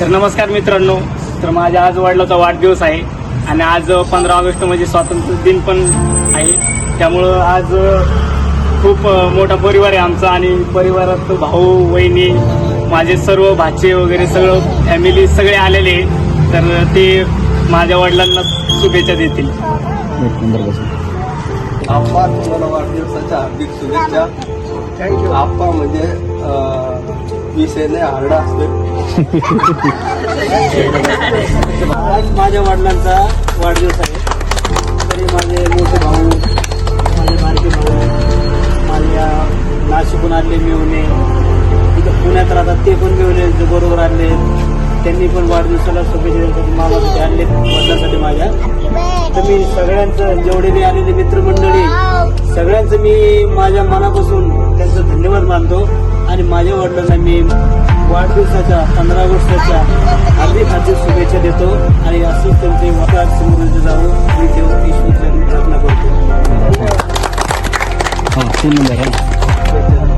तर नमस्कार मित्रांनो. तर माझ्या आज वडिलाचा वाढदिवस आहे आणि आज पंधरा ऑगस्ट म्हणजे स्वातंत्र्य दिन पण आहे. त्यामुळं आज खूप मोठा परिवार आहे आमचा आणि परिवारात भाऊ वहिनी माझे सर्व भाचे वगैरे सगळं फॅमिली सगळे आलेले. तर ते माझ्या वडिलांना शुभेच्छा देतील. आप्पा तुम्हाला वाढदिवसाच्या हार्दिक शुभेच्छा. थँक्यू आप्पा म्हणजे हार्डा असते. आज माझ्या वडिलांचा वाढदिवस आहे. तरी माझे मोठे भाऊ माझे बारके भाऊ माझ्या नाशिकहून आले मिळवणे तिथं पुण्यात राहतात ते पण मिळवले जे बरोबर आले. त्यांनी पण वाढदिवसाला शुभेच्छा देण्यासाठी मामासाठी आणले वडिलांसाठी माझ्या. तर मी सगळ्यांचं जेवढे मी आलेले मित्रमंडळी सगळ्यांचं मी माझ्या मनापासून त्यांचं धन्यवाद मानतो. आणि माझ्या वडिलांना मी वाढदिवसाच्या पंधरा ऑगस्टच्या हार्दिक हार्दिक शुभेच्छा देतो आणि असंच त्यांचे वाकार समृद्ध जावं मी देव ईश्वरचरणी प्रार्थना करतो.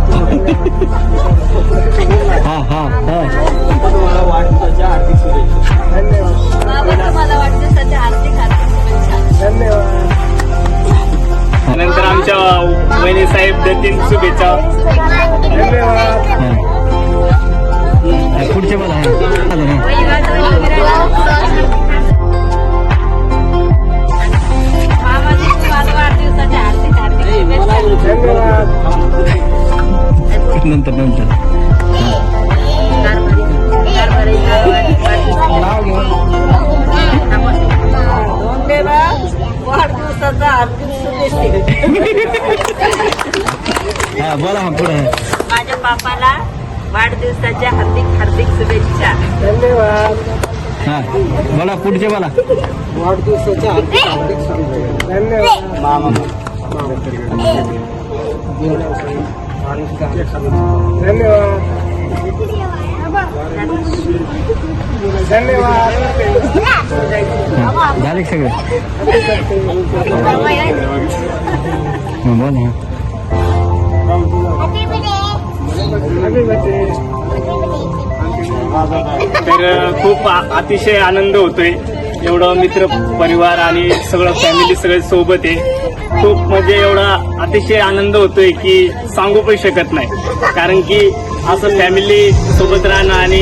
तुम्हाला नंतर नंतर. वाढदिवसाचा हार्दिक शुभेच्छा हा बोला हा पुढे. माझ्या बापाला वाढदिवसाच्या हार्दिक हार्दिक शुभेच्छा. हा बोला पुढचे बोला. वाढदिवसाच्या हार्दिक हार्दिक शुभेच्छा. मामा. हा, झाले का सगळे? बोल तर खूप अतिशय आनंद होतोय. एवढं मित्र परिवार आणि सगळं फॅमिली सगळे सोबत आहे. खूप म्हणजे एवढा अतिशय आनंद होतोय की सांगू पण शकत नाही. कारण की असं फॅमिली सोबत राहणं आणि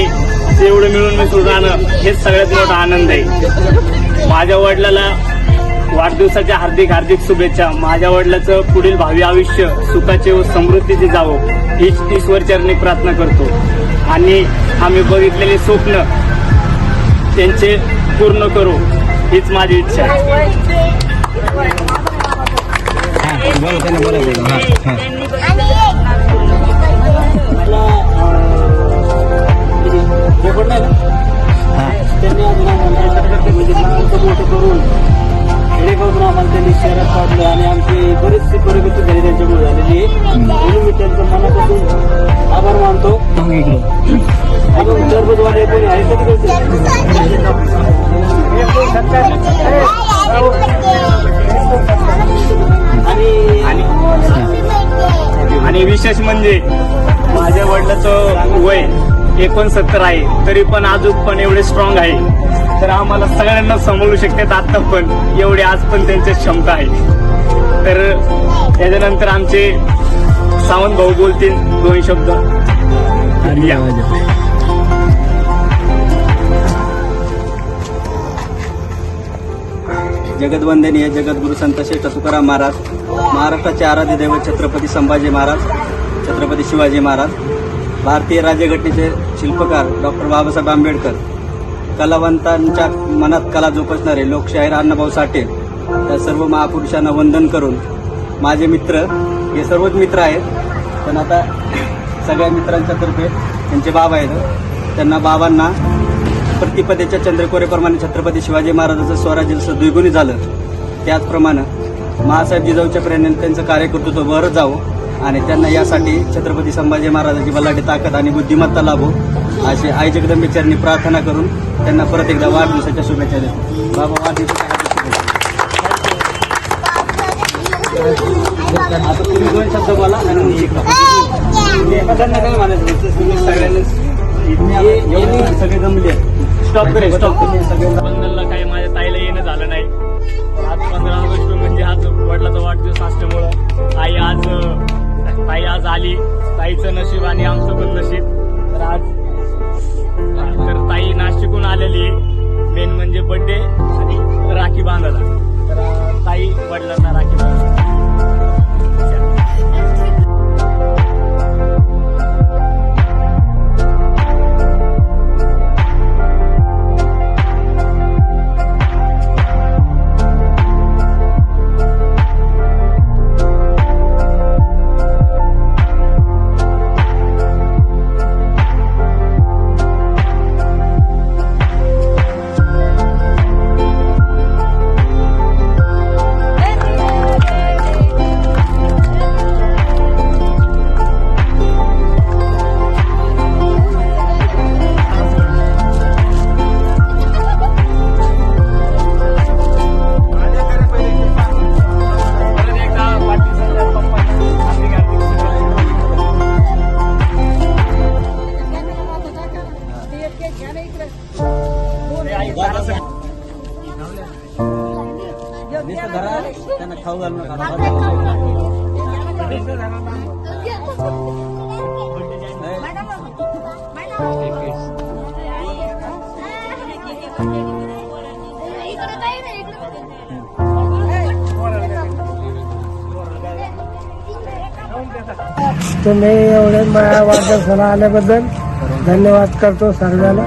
एवढं मिळून मिसळून राहणं हेच सगळ्यात मोठा आनंद आहे. माझ्या वडिलाला वाढदिवसाच्या हार्दिक हार्दिक शुभेच्छा. माझ्या वडिलाचं पुढील भावी आयुष्य सुखाचे व समृद्धीचे जावं हीच ईश्वरचरणी प्रार्थना करतो. आणि आम्ही बघितलेले स्वप्न त्यांचे पूर्ण करू हीच माझी इच्छा आहे. त्यांनी मला त्यांनी मोठं करून खेडेगावून आम्हाला त्यांनी शहरात काढलं आणि आमची बरीचशी प्रगती झाली त्यांच्यामुळे झालेली म्हणून मी त्यांचं मनापासून आभार मानतो मग इकडे कोणी आहे का आणि विशेष म्हणजे माझ्या वडिलाचं वय एकोणसत्तर आहे तरी पण अजून पण एवढे स्ट्रॉंग आहे. तर आम्हाला सगळ्यांना सांभाळू शकतात आता पण एवढे आज पण त्यांची क्षमता आहे. तर त्याच्यानंतर आमचे सावंत भाऊ बोलतील दोन शब्द. या. जगदवंदनीय जगद्गुरु संत श्रेष्ठ तुकाराम महाराज महाराष्ट्राचे आराध्य दैवत छत्रपती संभाजी महाराज छत्रपती शिवाजी महाराज भारतीय राज्यघटनेचे शिल्पकार डॉक्टर बाबासाहेब आंबेडकर कलावंतांच्या मनात कला जोपासणारे लोकशाहीर अण्णाभाऊ साठे त्या सर्व महापुरुषांना वंदन करून माझे मित्र हे सर्वच मित्र आहेत पण आता सगळ्या मित्रांच्या तर्फे त्यांचे बाबा आहेत. त्यांना बाबांना प्रतिपदेच्या चंद्रकोरेप्रमाणे छत्रपती शिवाजी महाराजांचं स्वराज्य जसं द्विगुणी झालं त्याचप्रमाणे महासाहेब जिजाऊच्या प्रेरणेने त्यांचं कार्यकर्तृत्व बरं जावं आणि त्यांना यासाठी छत्रपती संभाजी महाराजांची बलाढ्य ताकद आणि बुद्धिमत्ता लाभो अशी आई जगदंबे चरणी प्रार्थना करून त्यांना परत एकदा वाढदिवसाच्या शुभेच्छा देतो. बाबा वाढदिवसाच्या हार्दिक शुभेच्छा. आता तुम्ही दोन शब्द बोला आणि मी एक. तुम्ही एखाद्यांना काय म्हणायचं तुम्ही सगळ्यांनी एवढे सगळे जमले. स्टॉप करे स्टॉप बंधनला काही माझ्या ताईला येणं झालं नाही. आज पंधरा ऑगस्ट म्हणजे आज वडिलाचा वाढदिवस असल्यामुळं आई आज ताई आज आली. ताईचं नशीब आणि आमचं पण नशीब. तर आज तर ताई नाशिकहून आलेली मेन म्हणजे त्यांना खाऊ घालू तुम्ही एवढे माझ्या वाढदिवसाला आल्याबद्दल धन्यवाद करतो सर्वांना.